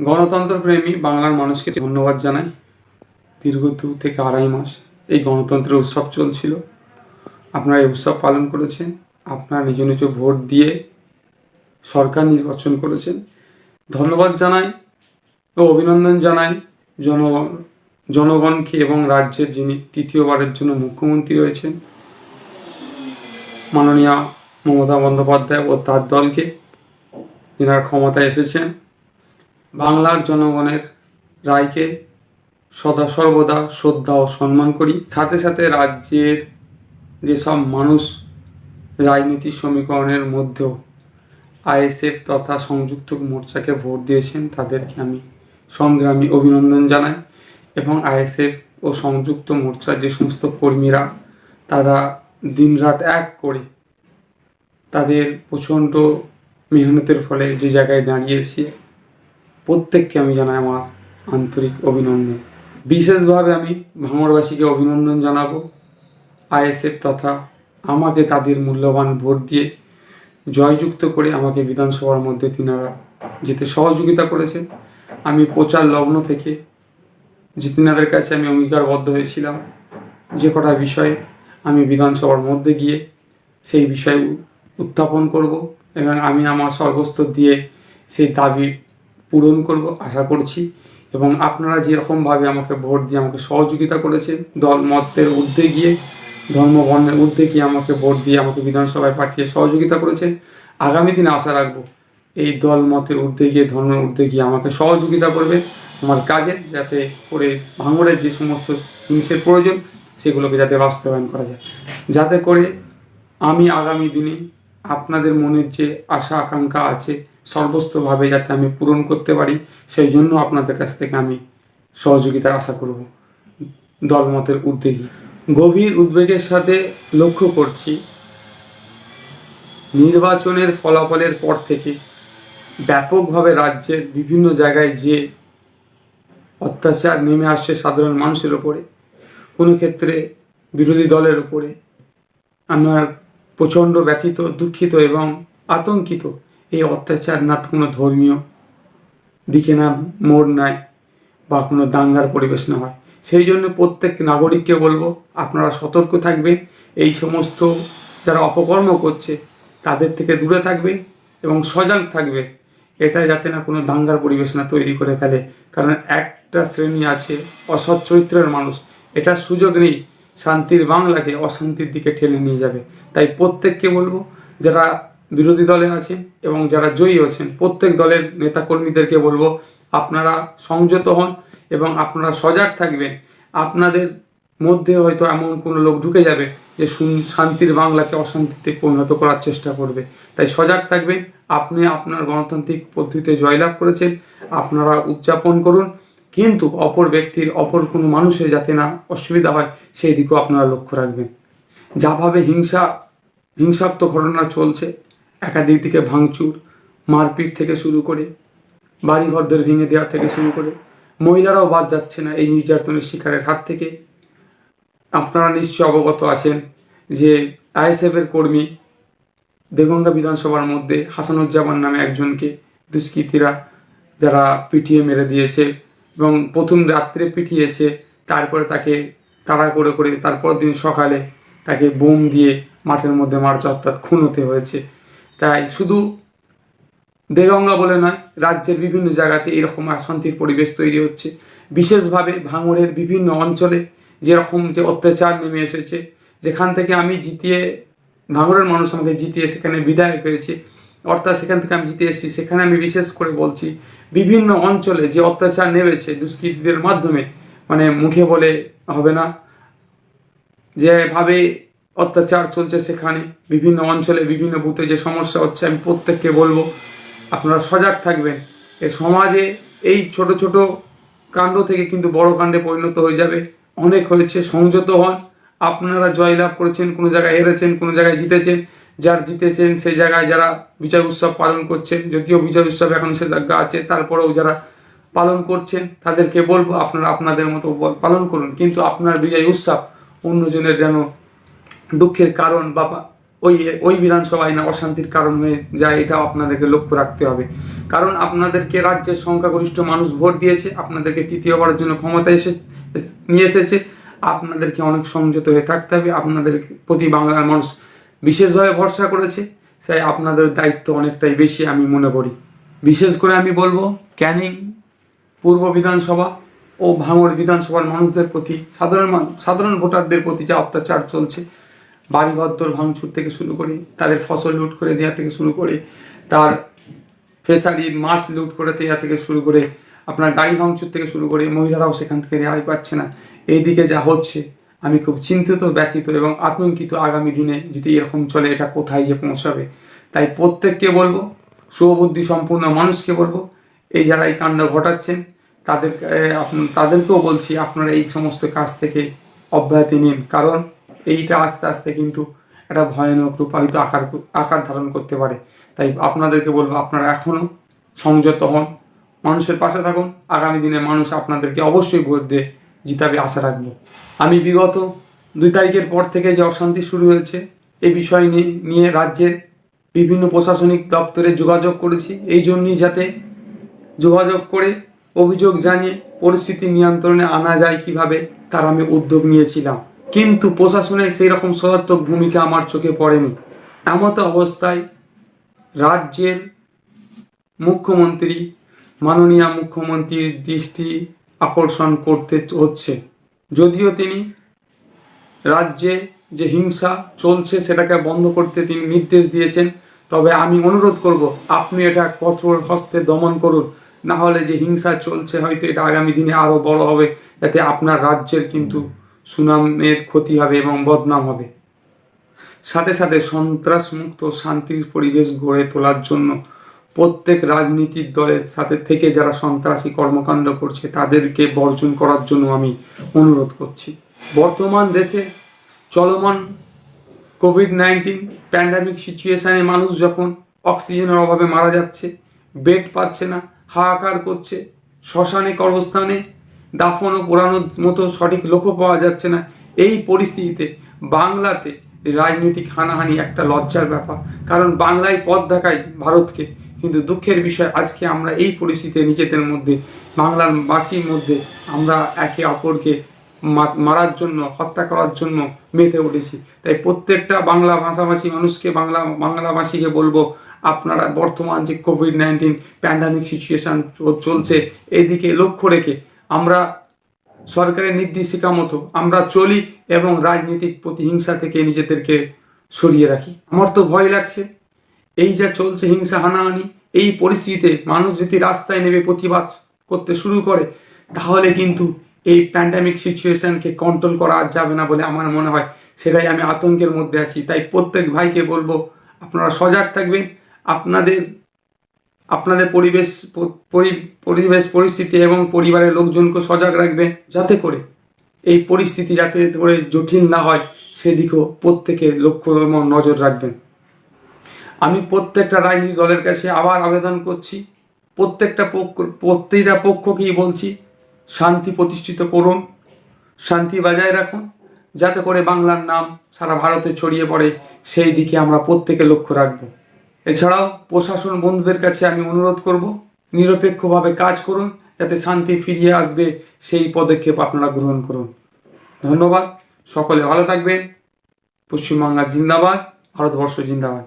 গণতন্ত্র প্রেমী বাংলার মানুষকে ধন্যবাদ জানাই। দীর্ঘ দু থেকে আড়াই মাস এই গণতন্ত্রের উৎসব চলছিল। আপনারা এই উৎসব পালন করেছেন। আপনারা নিজ নিজ ভোট দিয়ে সরকার নির্বাচন করেছেন। ধন্যবাদ জানাই ও অভিনন্দন জানাই জনগণ জনগণকে এবং রাজ্যের যিনি তৃতীয়বারের জন্য মুখ্যমন্ত্রী রয়েছেন, মাননীয় মমতা বন্দ্যোপাধ্যায় ও তার দলকে। এনার ক্ষমতায় এসেছেন। বাংলার জনগণের রায়কে সদা সর্বদা শ্রদ্ধা ও সম্মান করি। সাথে সাথে রাজ্যের যেসব মানুষ রাজনীতি সমীকরণের মধ্যেও আইএসএফ তথা সংযুক্ত মোর্চাকে ভোট দিয়েছেন, তাদেরকে আমি সংগ্রামী অভিনন্দন জানাই এবং আইএসএফ ও সংযুক্ত মোর্চার যে সমস্ত কর্মীরা, তারা দিনরাত এক করে তাদের প্রচণ্ড মেহনতের ফলে যে জায়গায় দাঁড়িয়েছে প্রত্যেককে আমি জানাই আমার আন্তরিক অভিনন্দন। বিশেষভাবে আমি ভাঙড়বাসীকে অভিনন্দন জানাব। আইএসএফ তথা আমাকে তাদের মূল্যবান ভোট দিয়ে জয়যুক্ত করে আমাকে বিধানসভার মধ্যে তিনারা যেতে সহযোগিতা করেছে আমি প্রচার লগ্ন থেকে যে তিনাদের কাছে আমি অঙ্গীকারবদ্ধ হয়েছিলাম, যে কটা বিষয়ে আমি বিধানসভার মধ্যে গিয়ে সেই বিষয় উত্থাপন করব এবং আমি আমার সর্বস্ত দিয়ে সেই দাবি পূরণ করব, আশা করছি। এবং আপনারা যেরকমভাবে আমাকে ভোট দিয়ে আমাকে সহযোগিতা করেছেন, দল মতের ঊর্ধ্বে গিয়ে, ধর্ম বর্ণের ঊর্ধ্বে গিয়ে আমাকে ভোট দিয়ে আমাকে বিধানসভায় পাঠিয়ে সহযোগিতা করেছেন, আগামী দিনে আশা রাখব এই দল মতের ঊর্ধ্বে গিয়ে, ধর্মের ঊর্ধ্বে গিয়ে আমাকে সহযোগিতা করবে। আমার কাজে যাতে করে ভাঙড়ের যে সমস্ত জিনিসের প্রয়োজন, সেগুলোকে যাতে বাস্তবায়ন করা যায়। যাতে করে আমি আগামী দিনে আপনাদের মনের যে আশা আকাঙ্ক্ষা আছে সর্বস্তভাবে যাতে আমি পূরণ করতে পারি, সেই জন্য আপনাদের কাছ থেকে আমি সহযোগিতার আশা করব। দলমতের উদ্যোগী। গভীর উদ্বেগের সাথে লক্ষ্য করছি, নির্বাচনের ফলাফলের পর থেকে ব্যাপকভাবে রাজ্যের বিভিন্ন জায়গায় যে অত্যাচার নেমে আসছে সাধারণ মানুষের ওপরে, কোনো ক্ষেত্রে বিরোধী দলের ওপরে আমার প্রচণ্ড ব্যথিত, দুঃখিত এবং আতঙ্কিত এই অত্যাচার না কোনো ধর্মীয় দিকে না মোড় নাই বা কোনো দাঙ্গার পরিবেশ না হয়। সেই জন্য প্রত্যেক নাগরিককে বলব, আপনারা সতর্ক থাকবেন। এই সমস্ত যারা অপকর্ম করছে, তাদের থেকে দূরে থাকবেন এবং সজাগ থাকবেন। এটা যাতে না কোনো দাঙ্গার পরিবেশ না তৈরি করে ফেলে। কারণ একটা শ্রেণি আছে, অসৎ চরিত্রের মানুষ। এটার সুযোগ নেই, শান্তির বাংলাকে অশান্তির দিকে ঠেলে নিয়ে যাবে। তাই প্রত্যেককে বলব, যারা বিরোধী দলে আছে এবং যারা জয়ী আছেন প্রত্যেক দলের নেতাকর্মীদেরকে বলব, আপনারা সংযত হন এবং আপনারা সজাগ থাকবেন। আপনাদের মধ্যে হয়তো এমন কোনো লোক ঢুকে যাবে যে শান্তির বাংলাকে অশান্তিতে পরিণত করার চেষ্টা করবে। তাই সজাগ থাকবেন। আপনি আপনার গণতান্ত্রিক পদ্ধতিতে জয়লাভ করেছেন, আপনারা উদযাপন করুন। কিন্তু অপর ব্যক্তির, অপর কোনো মানুষের যাতে না অসুবিধা হয়, সেই দিকেও আপনারা লক্ষ্য রাখবেন। যাভাবে হিংসা, হিংসাত্মক ঘটনা চলছে একাধিক দিকে ভাঙচুর, মারপিট থেকে শুরু করে, বাড়িঘরদের ভেঙে দেওয়া থেকে শুরু করে, মহিলারাও বাদ যাচ্ছে না এই নির্যাতনের শিকারের হাত থেকে। আপনারা নিশ্চয়ই অবগত আছেন যে আইএসএফের কর্মী দেগঙ্গা বিধানসভার মধ্যে হাসানুজ্জামান নামে একজনকে দুষ্কৃতীরা যারা পিটিয়ে মেরে দিয়েছে এবং প্রথম রাত্রে পিটিয়েছে, তারপরে তাকে তাড়া করে করে তারপর দিন সকালে তাকে বোম দিয়ে মাঠের মধ্যে মারছে অর্থাৎ খুন হতে হয়েছে। তাই শুধু দেগঙ্গা বলে নয়, রাজ্যের বিভিন্ন জায়গাতে এরকম অশান্তির পরিবেশ তৈরি হচ্ছে। বিশেষভাবে ভাঙড়ের বিভিন্ন অঞ্চলে যেরকম যে অত্যাচার নেমে এসেছে, যেখান থেকে আমি জিতিয়ে, ভাঙড়ের মানুষ আমাকে জিতিয়ে সেখানে বিদায় হয়েছে, অর্থাৎ সেখান থেকে আমি জিতে এসেছি, সেখানে আমি বিশেষ করে বলছি, বিভিন্ন অঞ্চলে যে অত্যাচার নেমেছে দুষ্কৃতীদের মাধ্যমে মানে মুখে বলে হবে না, যেভাবে অত্যাচার চলছে সেখানে, বিভিন্ন অঞ্চলে, বিভিন্ন বুথে যে সমস্যা হচ্ছে, আমি প্রত্যেককে বলব, আপনারা সজাগ থাকবেন। এ সমাজে এই ছোট ছোট কাণ্ড থেকে কিন্তু বড় কাণ্ডে পরিণত হয়ে যাবে। অনেক হয়েছে, সংযত হন। আপনারা জয়লাভ করেছেন, কোনো জায়গায় হেরেছেন, কোনো জায়গায় জিতেছেন। যার জিতেছেন, সেই জায়গায় যারা বিজয় উৎসব পালন করছেন, যদিও বিজয় উৎসব এখন নিষেধাজ্ঞা আছে, তারপরেও যারা পালন করছেন, তাদেরকে বলব, আপনারা আপনাদের মতো পালন করুন। কিন্তু আপনার বিজয় উৎসব অন্যজনের যেন দুঃখের কারণ বা ওই ওই বিধানসভায় না অশান্তির কারণ হয়ে যায়, এটাও আপনাদেরকে লক্ষ্য রাখতে হবে। কারণ আপনাদেরকে রাজ্যের সংখ্যাগরিষ্ঠ মানুষ ভোট দিয়েছে, আপনাদেরকে তৃতীয়বারের জন্য ক্ষমতা এসে নিয়ে এসেছে। আপনাদেরকে অনেক সংযত হয়ে থাকতে হবে আপনাদের প্রতি বাংলার মানুষ বিশেষভাবে ভরসা করেছে। তাই আপনাদের দায়িত্ব অনেকটাই বেশি আমি মনে করি। বিশেষ করে আমি বলব, ক্যানিং, পূর্ব বিধানসভা ও ভাঙড় বিধানসভার মানুষদের প্রতি, সাধারণ সাধারণ ভোটারদের প্রতি যা অত্যাচার চলছে বাড়িঘর ভাঙচুর থেকে শুরু করে, তাদের ফসল লুট করে দেওয়া থেকে শুরু করে, তার ফেসারির মাছ লুট করে দেওয়া থেকে শুরু করে, আপনার গাড়ি ভাঙচুর থেকে শুরু করে মহিলারাও সেখান থেকে রেহাই পাচ্ছে না। এইদিকে যা হচ্ছে, আমি খুব চিন্তিত, ব্যথিত এবং আতঙ্কিত আগামী দিনে যদি এরকম চলে, এটা কোথায় যে পৌঁছাবে? তাই প্রত্যেককে বলব শুভবুদ্ধি সম্পূর্ণ মানুষকে বলব, এই যারা এই কাণ্ড ঘটাচ্ছেন তাদের তাদেরকেও বলছি, আপনারা এই সমস্ত কাজ থেকে অব্যাহতি নিন। কারণ এইটা আস্তে আস্তে কিন্তু একটা ভয়ানক রূপায়িত আকার আকার ধারণ করতে পারে। তাই আপনাদেরকে বলব, আপনারা এখনও সংযত হন, মানুষের পাশে থাকুন। আগামী দিনে মানুষ আপনাদেরকে অবশ্যই ভোট দিয়ে জিতাবে আশা রাখব। আমি বিগত দুই তারিখের পর থেকে যে অশান্তি শুরু হয়েছে এই বিষয় নিয়ে নিয়ে রাজ্যের বিভিন্ন প্রশাসনিক দপ্তরে যোগাযোগ করেছি। এই জন্যই যাতে যোগাযোগ করে অভিযোগ জানিয়ে পরিস্থিতি নিয়ন্ত্রণে আনা যায় কীভাবে, তার আমি উদ্যোগ নিয়েছিলাম। কিন্তু প্রশাসনের সেই রকম সদাত্মক ভূমিকা আমার চোখে পড়েনি। এমতো অবস্থায় রাজ্যের মুখ্যমন্ত্রী, মাননীয় মুখ্যমন্ত্রীর দৃষ্টি আকর্ষণ করতে হচ্ছে। যদিও তিনি রাজ্যে যে হিংসা চলছে সেটাকে বন্ধ করতে তিনি নির্দেশ দিয়েছেন, তবে আমি অনুরোধ করব, আপনি এটা কঠোর হস্তে দমন করুন। না হলে যে হিংসা চলছে হয়তো এটা আগামী দিনে আরও বড় হবে যাতে আপনার রাজ্যের কিন্তু সুনামের ক্ষতি হবে এবং বদনাম হবে। সাথে সাথে সন্ত্রাসমুক্ত শান্তির পরিবেশ গড়ে তোলার জন্য প্রত্যেক রাজনীতির দলের সাথে থেকে যারা সন্ত্রাসী কর্মকাণ্ড করছে, তাদেরকে বর্জন করার জন্য আমি অনুরোধ করছি। বর্তমান দেশে চলমান কোভিড নাইন্টিন প্যান্ডামিক সিচুয়েশানে মানুষ যখন অক্সিজেনের অভাবে মারা যাচ্ছে বেড পাচ্ছে না, হাহাকার করছে, শ্মশানে কর্মস্থানে দাফন ও পোড়ানোর মতো সঠিক লক্ষ্য পাওয়া যাচ্ছে না। এই পরিস্থিতিতে বাংলাতে রাজনৈতিক হানাহানি একটা লজ্জার ব্যাপার। কারণ বাংলায় পথ দেখায় ভারতকে, কিন্তু দুঃখের বিষয়, আজকে আমরা এই পরিস্থিতিতে নিজেদের মধ্যে, বাংলার বাসীর মধ্যে আমরা একে অপরকে মারার জন্য, হত্যা করার জন্য মেতে উঠেছি। তাই প্রত্যেকটা বাংলা ভাষাভাষী মানুষকে, বাংলা, বাংলাভাষীকে বলব, আপনারা বর্তমান যে কোভিড নাইন্টিন প্যান্ডামিক সিচুয়েশন চলছে, এদিকে লক্ষ্য রেখে আমরা সরকারের নির্দেশিকা মতো আমরা চলি এবং রাজনৈতিক প্রতিহিংসা থেকে নিজেদেরকে সরিয়ে রাখি। আমার তো ভয় লাগছে। এই যা চলছে হিংসা হানাহানি, এই পরিস্থিতিতে মানুষ যদি রাস্তায় নেমে প্রতিবাদ করতে শুরু করে, তাহলে কিন্তু এই প্যান্ডামিক সিচুয়েশনকে কন্ট্রোল করা যাবে না বলে আমার মনে হয়। সেটাই আমি আতঙ্কের মধ্যে আছি। তাই প্রত্যেক ভাইকে বলব, আপনারা সজাগ থাকবেন। আপনাদের আপনাদের পরিবেশ পরিবেশ পরিস্থিতি এবং পরিবারের লোকজনকে সজাগ রাখবেন যাতে করে এই পরিস্থিতি যাতে করে জটিল না হয়, সেদিকেও প্রত্যেকে লক্ষ্য এবং নজর রাখবেন। আমি প্রত্যেকটা রাজনৈতিক দলের কাছে আবার আবেদন করছি, প্রত্যেকটা পক্ষ প্রত্যেকটা পক্ষকেই বলছি, শান্তি প্রতিষ্ঠিত করুন, শান্তি বজায় রাখুন, যাতে করে বাংলার নাম সারা ভারতে ছড়িয়ে পড়ে, সেই দিকে আমরা প্রত্যেকে লক্ষ্য রাখব। এছাড়াও প্রশাসন বন্ধুদের কাছে আমি অনুরোধ করব, নিরপেক্ষভাবে কাজ করুন, যাতে শান্তি ফিরিয়ে আসবে সেই পদক্ষেপ আপনারা গ্রহণ করুন। ধন্যবাদ, সকলে ভালো থাকবেন। পশ্চিমবাংলা জিন্দাবাদ, ভারতবর্ষ জিন্দাবাদ।